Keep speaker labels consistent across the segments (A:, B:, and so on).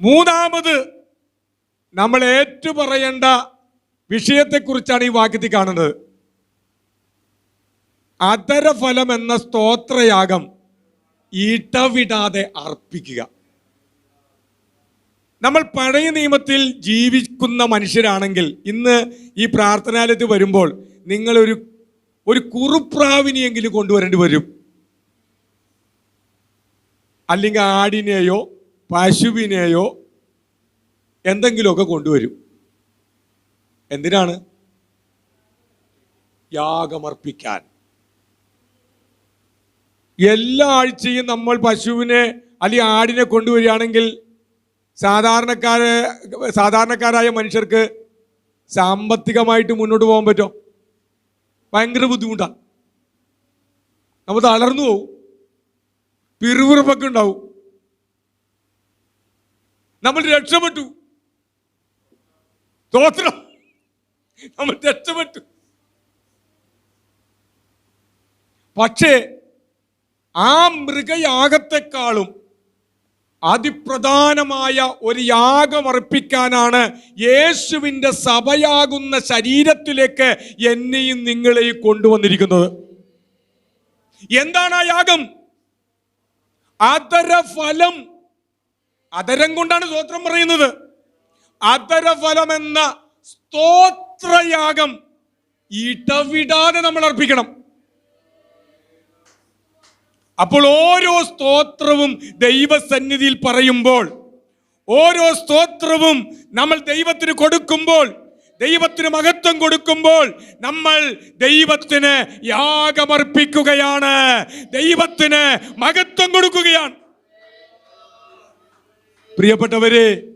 A: മൂന്നാമത് നമ്മൾ ഏറ്റുപറയേണ്ട വിഷയത്തെക്കുറിച്ചാണ് ഈ വാക്യത്തിൽ കാണുന്നത്. അതരഫലം എന്ന സ്തോത്രയാഗം ഇടവിടാതെ അർപ്പിക്കുക. നമ്മൾ പഴയ നിയമത്തിൽ ജീവിക്കുന്ന മനുഷ്യരാണെങ്കിൽ ഇന്ന് ഈ പ്രാർത്ഥനാലയത്തിൽ വരുമ്പോൾ നിങ്ങളൊരു ഒരു കുറുപ്രാവിനെയെങ്കിലും കൊണ്ടുവരേണ്ടി വരും. അല്ലെങ്കിൽ ആടിനെയോ പശുവിനെയോ എന്തെങ്കിലുമൊക്കെ കൊണ്ടുവരും. എന്തിനാണ്? യാഗമർപ്പിക്കാൻ. എല്ലാ ആഴ്ചയും നമ്മൾ പശുവിനെ അല്ലെങ്കിൽ ആടിനെ കൊണ്ടുവരികയാണെങ്കിൽ സാധാരണക്കാര് സാധാരണക്കാരായ മനുഷ്യർക്ക് സാമ്പത്തികമായിട്ട് മുന്നോട്ട് പോകാൻ പറ്റുമോ ഭയങ്കര ബുദ്ധിമുട്ടാണ്. നമ്മൾ തളർന്നു പോവും. പിറുപിറുപ്പൊക്കെ ഉണ്ടാവും. നമ്മൾ രക്ഷപ്പെട്ടു. സ്തോത്രം. നമ്മൾ രക്ഷപ്പെട്ടു. പക്ഷേ ആ മൃഗയാഗത്തെക്കാളും അതിപ്രധാനമായ ഒരു യാഗമർപ്പിക്കാനാണ് യേശുവിന്റെ സഭയാകുന്ന ശരീരത്തിലേക്ക് എന്നെയും നിങ്ങളെയും കൊണ്ടുവന്നിരിക്കുന്നത്. എന്താണ് ആ യാഗം? അതരഫലം അതരം കൊണ്ടാണ് സ്തോത്രം പറയുന്നത്. അതരഫലം എന്ന സ്തോത്രയാഗം ഇടവിടാതെ നമ്മൾ അർപ്പിക്കണം. അപ്പോൾ ഓരോ സ്തോത്രവും ദൈവസന്നിധിയിൽ പറയുമ്പോൾ ഓരോ സ്തോത്രവും നമ്മൾ ദൈവത്തിന് കൊടുക്കുമ്പോൾ ദൈവത്തിന് മഹത്വം കൊടുക്കുമ്പോൾ നമ്മൾ ദൈവത്തിന് യാഗമർപ്പിക്കുകയാണ്. ദൈവത്തിന് മഹത്വം കൊടുക്കുകയാണ്. പ്രിയപ്പെട്ടവരെ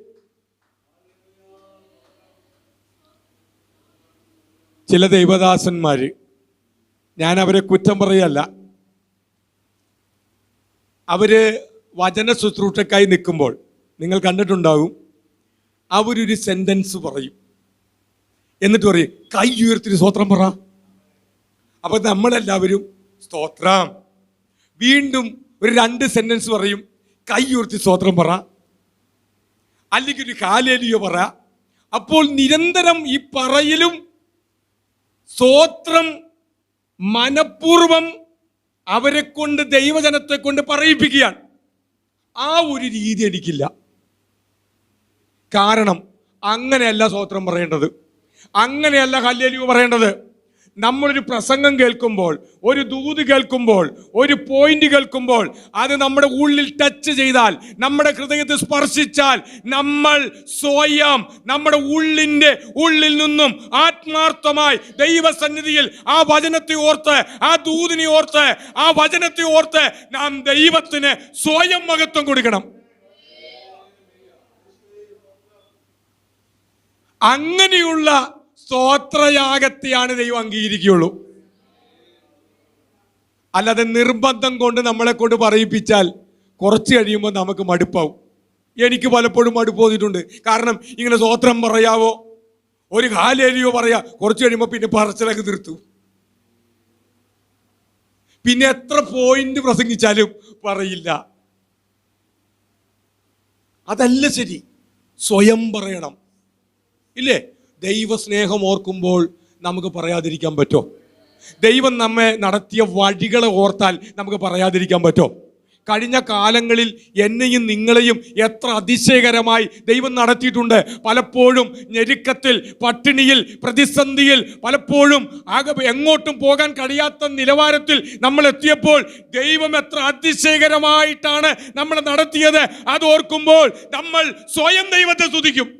A: ചില ദൈവദാസന്മാർ ഞാൻ അവരെ കുറ്റം പറയല്ല. അവർ വചന ശുശ്രൂഷക്കായി നിൽക്കുമ്പോൾ നിങ്ങൾ കണ്ടിട്ടുണ്ടാകും അവരൊരു സെന്റൻസ് പറയും. എന്നിട്ട് പറയും കൈ ഉയർത്തി സ്തോത്രം പറ. അപ്പൊ നമ്മളെല്ലാവരും സ്തോത്രം. വീണ്ടും ഒരു രണ്ട് സെന്റൻസ് പറയും കൈ ഉയർത്തി സ്തോത്രം പറ. അല്ലെങ്കിൽ ഒരു കാലേലിയോ പറ. അപ്പോൾ നിരന്തരം ഈ പറയിലും സ്വോത്രം മനഃപൂർവം അവരെ കൊണ്ട് ദൈവജനത്തെ കൊണ്ട് പറയിപ്പിക്കുകയാണ്. ആ ഒരു രീതി എനിക്കില്ല. കാരണം അങ്ങനെയല്ല സ്വോത്രം പറയേണ്ടത്. അങ്ങനെയല്ല ഹല്ലേലൂയ പറയേണ്ടത്. നമ്മളൊരു പ്രസംഗം കേൾക്കുമ്പോൾ ഒരു ദൂത് കേൾക്കുമ്പോൾ ഒരു പോയിന്റ് കേൾക്കുമ്പോൾ അത് നമ്മുടെ ഉള്ളിൽ ടച്ച് ചെയ്താൽ നമ്മുടെ ഹൃദയത്തെ സ്പർശിച്ചാൽ നമ്മൾ സ്വയം നമ്മുടെ ഉള്ളിന്റെ ഉള്ളിൽ നിന്നും ആത്മാർത്ഥമായി ദൈവസന്നിധിയിൽ ആ വചനത്തെ ഓർത്ത് ആ ദൂതിനെ ഓർത്ത് ആ വചനത്തെ ഓർത്ത് നാം ദൈവത്തിന് സ്വയം മഹത്വം കൊടുക്കണം. അങ്ങനെയുള്ള സ്തോത്രയാഗത്തെയാണ് ദൈവം അംഗീകരിക്കുകയുള്ളൂ. അല്ലാതെ നിർബന്ധം കൊണ്ട് നമ്മളെ കൊണ്ട് പറയിപ്പിച്ചാൽ കുറച്ച് കഴിയുമ്പോൾ നമുക്ക് മടുപ്പാവും. എനിക്ക് പലപ്പോഴും മടുപ്പ് തോന്നിയിട്ടുണ്ട്. കാരണം ഇങ്ങനെ സ്തോത്രം പറയാവോ? ഒരു കാലേരിയോ പറയാ കുറച്ച് കഴിയുമ്പോൾ പിന്നെ പറച്ചിലൊക്കെ തീർത്തു പിന്നെ എത്ര പോയിന്റ് പ്രസംഗിച്ചാലും പറയില്ല. അതല്ല ശരി. സ്വയം പറയണം. ഇല്ലേ? ദൈവസ്നേഹം ഓർക്കുമ്പോൾ നമുക്ക് പറയാതിരിക്കാൻ പറ്റുമോ ദൈവം നമ്മെ നടത്തിയ വഴികളെ ഓർത്താൽ നമുക്ക് പറയാതിരിക്കാൻ പറ്റുമോ കഴിഞ്ഞ കാലങ്ങളിൽ എന്നെയും നിങ്ങളെയും എത്ര അതിശയകരമായി ദൈവം നടത്തിയിട്ടുണ്ട്. പലപ്പോഴും ഞെരുക്കത്തിൽ പട്ടിണിയിൽ പ്രതിസന്ധിയിൽ പലപ്പോഴും ആകെ എങ്ങോട്ടും പോകാൻ കഴിയാത്ത നിലവാരത്തിൽ നമ്മൾ എത്തിയപ്പോൾ ദൈവം എത്ര അതിശയകരമായിട്ടാണ് നമ്മളെ നടത്തിയത്. അതോർക്കുമ്പോൾ നമ്മൾ സ്വയം ദൈവത്തെ സ്തുതിക്കും.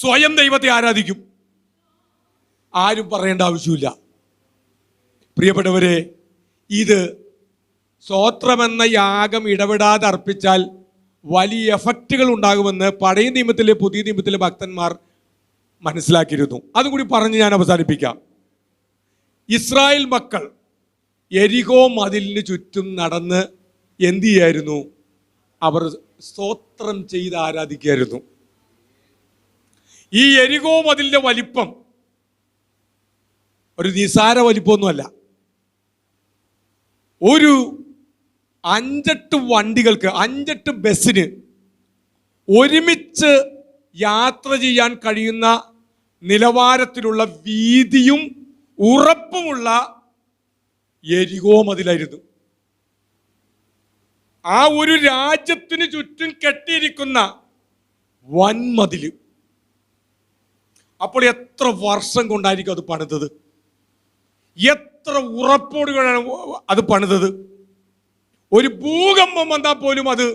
A: സ്വയം ദൈവത്തെ ആരാധിക്കും. ആരും പറയേണ്ട ആവശ്യമില്ല. പ്രിയപ്പെട്ടവരെ ഇത് സ്വോത്രമെന്ന യാഗം ഇടപെടാതെ അർപ്പിച്ചാൽ വലിയ എഫക്റ്റുകൾ ഉണ്ടാകുമെന്ന് പഴയ നിയമത്തിലെ പുതിയ നിയമത്തിലെ ഭക്തന്മാർ മനസ്സിലാക്കിയിരുന്നു. അതും കൂടി പറഞ്ഞ് ഞാൻ അവസാനിപ്പിക്കാം. ഇസ്രായേൽ മക്കൾ എരികോ മതിലിന് ചുറ്റും നടന്ന് എന്തു ചെയ്യായിരുന്നു? അവർ സ്തോത്രം ചെയ്ത് ആരാധിക്കായിരുന്നു ഈ എരികോ മതിലിന്റെ വലിപ്പം ഒരു നിസാര വലിപ്പമൊന്നുമല്ല. ഒരു അഞ്ചെട്ട് വണ്ടികൾക്ക് അഞ്ചെട്ട് ബസ്സിന് ഒരുമിച്ച് യാത്ര ചെയ്യാൻ കഴിയുന്ന നിലവാരത്തിലുള്ള വീതിയും ഉറപ്പുമുള്ള എരികോ മതിലായിരുന്നു. ആ ഒരു രാജ്യത്തിന് ചുറ്റും കെട്ടിയിരിക്കുന്ന വൻമതിൽ. അപ്പോൾ എത്ര വർഷം കൊണ്ടായിരിക്കും അത് പണിതത്? എത്ര ഉറപ്പോടുകളാണ് അത് പണിതത്? ഒരു ഭൂകമ്പം വന്നാൽ പോലും അത്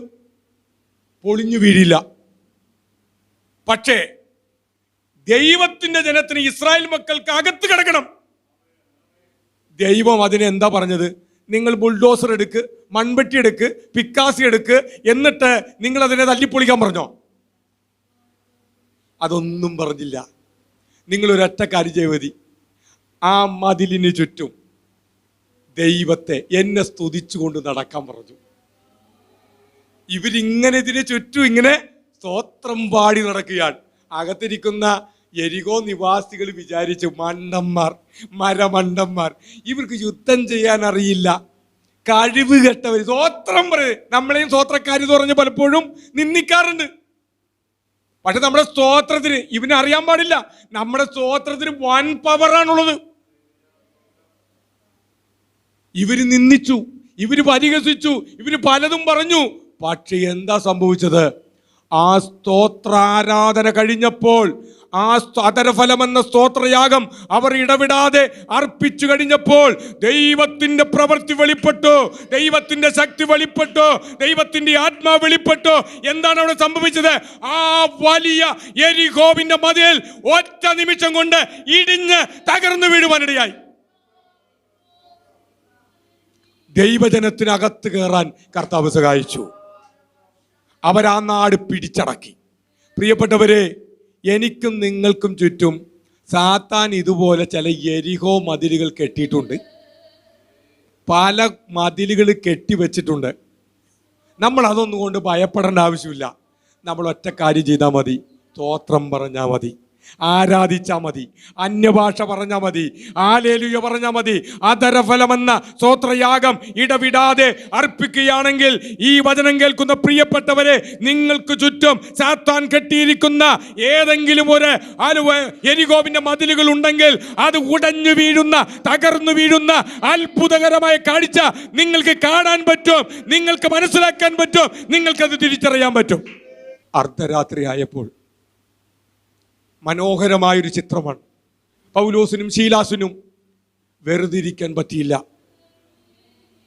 A: പൊളിഞ്ഞു വീഴില്ല. പക്ഷേ ദൈവത്തിന്റെ ജനത്തിന് ഇസ്രായേൽ മക്കൾക്ക് അകത്ത് കിടക്കണം. ദൈവം അതിന് എന്താ പറഞ്ഞത്? നിങ്ങൾ ബുൾഡോസർ എടുക്ക് മൺവെട്ടി എടുക്ക് പിക്കാസി എടുക്ക് എന്നിട്ട് നിങ്ങൾ അതിനെ തല്ലിപ്പൊളിക്കാൻ പറഞ്ഞോ? അതൊന്നും പറഞ്ഞില്ല. നിങ്ങൾ ഒരൊറ്റ കാര്യം ചെയ്യ മതി. ആ മതിലിന് ചുറ്റും ദൈവത്തെ എന്നെ സ്തുതിച്ചുകൊണ്ട് നടക്കാൻ പറഞ്ഞു. ഇവരിങ്ങനെ ഇതിന് ചുറ്റും ഇങ്ങനെ സ്തോത്രം പാടി നടക്കുകയാണ്. അകത്തിരിക്കുന്ന എരികോ നിവാസികൾ വിചാരിച്ചു മണ്ടന്മാർ മരമണ്ടന്മാർ ഇവർക്ക് യുദ്ധം ചെയ്യാൻ അറിയില്ല. കഴിവ് കെട്ടവർ സ്വോത്രം പറയും. നമ്മളെയും സ്വോത്രക്കാരി പറഞ്ഞ് പലപ്പോഴും നിന്ദിക്കാറുണ്ട്. പക്ഷെ നമ്മുടെ സ്തോത്രത്തിന് ഇവനെ അറിയാൻ പാടില്ല. നമ്മുടെ സ്തോത്രത്തിന് വൻ പവറാണുള്ളത് ഇവർ നിന്ദിച്ചു ഇവർ പരിഹസിച്ചു ഇവർ പലതും പറഞ്ഞു. പക്ഷെ എന്താ സംഭവിച്ചത്? ആ സ്തോത്രാരാധന കഴിഞ്ഞപ്പോൾ ആ അതരഫലം എന്ന സ്തോത്രയാഗം അവർ ഇടവിടാതെ അർപ്പിച്ചു കഴിഞ്ഞപ്പോൾ ദൈവത്തിന്റെ പ്രവൃത്തി വെളിപ്പെട്ടു ദൈവത്തിന്റെ ശക്തി വെളിപ്പെട്ടു ദൈവത്തിന്റെ ആത്മാവ് വെളിപ്പെട്ടു. എന്താണ് അവിടെ സംഭവിച്ചത്? ആ വലിയ എരിഹോവിന്റെ മതിൽ ഒറ്റ നിമിഷം കൊണ്ട് ഇടിഞ്ഞ് തകർന്നു വീഴുവാനിടയായി. ദൈവജനത്തിനകത്ത് കയറാൻ കർത്താവ് സഹായിച്ചു. അവരാ നാട് പിടിച്ചടക്കി. പ്രിയപ്പെട്ടവരെ എനിക്കും നിങ്ങൾക്കും ചുറ്റും സാത്താൻ ഇതുപോലെ ചില എരിഹോ മതിലുകൾ കെട്ടിയിട്ടുണ്ട്. പല മതിലുകൾ കെട്ടിവെച്ചിട്ടുണ്ട് നമ്മൾ അതൊന്നും കൊണ്ട് ഭയപ്പെടേണ്ട ആവശ്യമില്ല. നമ്മൾ ഒറ്റ കാര്യം ചെയ്താൽ മതി. സ്തോത്രം പറഞ്ഞാൽ മതി. ആരാധിച്ചാൽ മതി. അന്യഭാഷ പറഞ്ഞാൽ മതി. ആലേലുയ പറഞ്ഞാൽ മതി. അതരഫലമെന്ന സ്തോത്രയാഗം ഇടവിടാതെ അർപ്പിക്കുകയാണെങ്കിൽ ഈ വചനം കേൾക്കുന്ന പ്രിയപ്പെട്ടവരെ നിങ്ങൾക്ക് ചുറ്റും സാത്താൻ കെട്ടിയിരിക്കുന്ന ഏതെങ്കിലും ഒരു അലുവ എരികോവിന്റെ മതിലുകൾ ഉണ്ടെങ്കിൽ അത് ഉടഞ്ഞു വീഴുന്ന തകർന്നു വീഴുന്ന അത്ഭുതകരമായ കാഴ്ച നിങ്ങൾക്ക് കാണാൻ പറ്റും. നിങ്ങൾക്ക് മനസ്സിലാക്കാൻ പറ്റും. നിങ്ങൾക്കത് തിരിച്ചറിയാൻ പറ്റും. അർദ്ധരാത്രി ആയപ്പോൾ മനോഹരമായൊരു ചിത്രമാണ്. പൗലോസിനും ശീലാസിനും വെറുതിരിക്കാൻ പറ്റിയില്ല.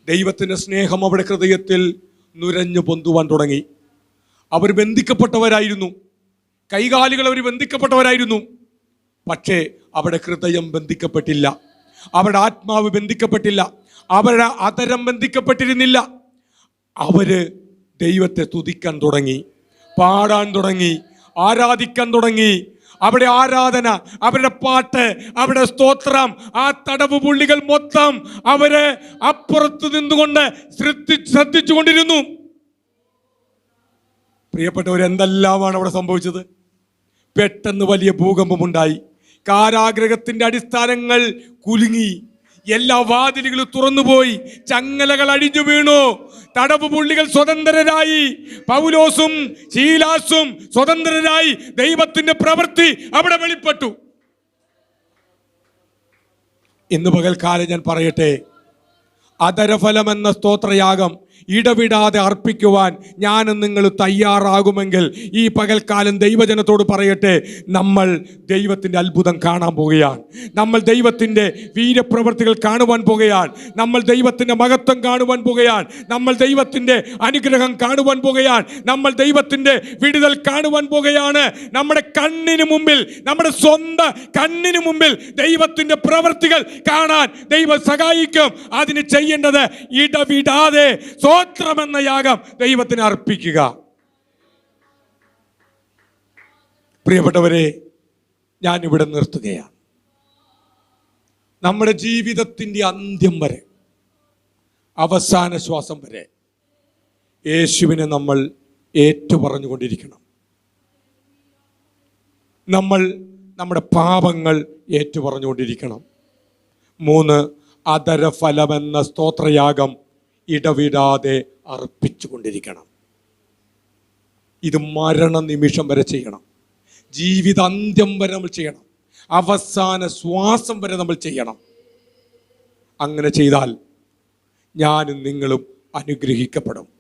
A: ദൈവത്തിന്റെ സ്നേഹം അവിടെ ഹൃദയത്തിൽ നുരഞ്ഞു പൊന്തുവാൻ തുടങ്ങി. അവർ ബന്ധിക്കപ്പെട്ടവരായിരുന്നു. കൈകാലുകൾ അവർ ബന്ധിക്കപ്പെട്ടവരായിരുന്നു. പക്ഷേ അവിടെ ഹൃദയം ബന്ധിക്കപ്പെട്ടില്ല. അവരുടെ ആത്മാവ് ബന്ധിക്കപ്പെട്ടില്ല. അവരുടെ അതരം ബന്ധിക്കപ്പെട്ടിരുന്നില്ല. അവർ ദൈവത്തെ തുതിക്കാൻ തുടങ്ങി പാടാൻ തുടങ്ങി ആരാധിക്കാൻ തുടങ്ങി അവിടെ ആരാധന അവരുടെ പാട്ട് അവരുടെ സ്തോത്രം ആ തടവ് പുള്ളികൾ മൊത്തം അവരെ അപ്പുറത്ത് നിന്നുകൊണ്ട് ശ്രദ്ധി ശ്രദ്ധിച്ചുകൊണ്ടിരുന്നു. പ്രിയപ്പെട്ടവർ എന്തെല്ലാമാണ് അവിടെ സംഭവിച്ചത്? പെട്ടെന്ന് വലിയ ഭൂകമ്പമുണ്ടായി. കാരാഗ്രഹത്തിന്റെ അടിസ്ഥാനങ്ങൾ കുലുങ്ങി. എല്ലാ വാതിലുകളും തുറന്നുപോയി. ചങ്ങലകൾ അഴിഞ്ഞു വീണു. തടവ് പുള്ളികൾ സ്വതന്ത്രരായി. പൗലോസും ശീലാസും സ്വതന്ത്രരായി. ദൈവത്തിന്റെ പ്രവൃത്തി അവിടെ വെളിപ്പെട്ടു. ഇന്ന് പകൽക്കാലം ഞാൻ പറയട്ടെ. അതരഫലം എന്ന സ്തോത്രയാഗം ഇടവിടാതെ അർപ്പിക്കുവാൻ ഞാനും നിങ്ങൾ തയ്യാറാകുമെങ്കിൽ ഈ പകൽക്കാലം ദൈവജനത്തോട് പറയട്ടെ നമ്മൾ ദൈവത്തിന്റെ അത്ഭുതം കാണാൻ പോകുകയാണ്. നമ്മൾ ദൈവത്തിന്റെ വീരപ്രവൃത്തികൾ കാണുവാൻ പോകുകയാണ്. നമ്മൾ ദൈവത്തിന്റെ മഹത്വം കാണുവാൻ പോകുകയാണ്. നമ്മൾ ദൈവത്തിന്റെ അനുഗ്രഹം കാണുവാൻ പോകുകയാണ്. നമ്മൾ ദൈവത്തിന്റെ വിടുതൽ കാണുവാൻ പോകുകയാണ്. നമ്മുടെ കണ്ണിന് മുമ്പിൽ നമ്മുടെ സ്വന്തം കണ്ണിന് മുമ്പിൽ ദൈവത്തിന്റെ പ്രവൃത്തികൾ കാണാൻ ദൈവം സഹായിക്കും. അതിന് ചെയ്യേണ്ടത് ഇടവിടാതെ സ്വോത്രമെന്ന യാഗം ദൈവത്തിന് അർപ്പിക്കുക. പ്രിയപ്പെട്ടവരെ ഞാൻ ഇവിടെ നിർത്തുകയാണ്. നമ്മുടെ ജീവിതത്തിന്റെ അന്ത്യം വരെ അവസാന ശ്വാസം വരെ യേശുവിനെ നമ്മൾ ഏറ്റുപറഞ്ഞുകൊണ്ടിരിക്കണം. നമ്മൾ നമ്മുടെ പാപങ്ങൾ ഏറ്റുപറഞ്ഞുകൊണ്ടിരിക്കണം. മൂന്ന് അതരഫലമെന്ന സ്തോത്രയാഗം ഇടവിടാതെ അർപ്പിച്ചു കൊണ്ടിരിക്കണം ഇത് മരണ നിമിഷം വരെ ചെയ്യണം. ജീവിതാന്ത്യം വരെ നമ്മൾ ചെയ്യണം. അവസാന ശ്വാസം വരെ നമ്മൾ ചെയ്യണം. അങ്ങനെ ചെയ്താൽ ഞാനും നിങ്ങളും അനുഗ്രഹിക്കപ്പെടും.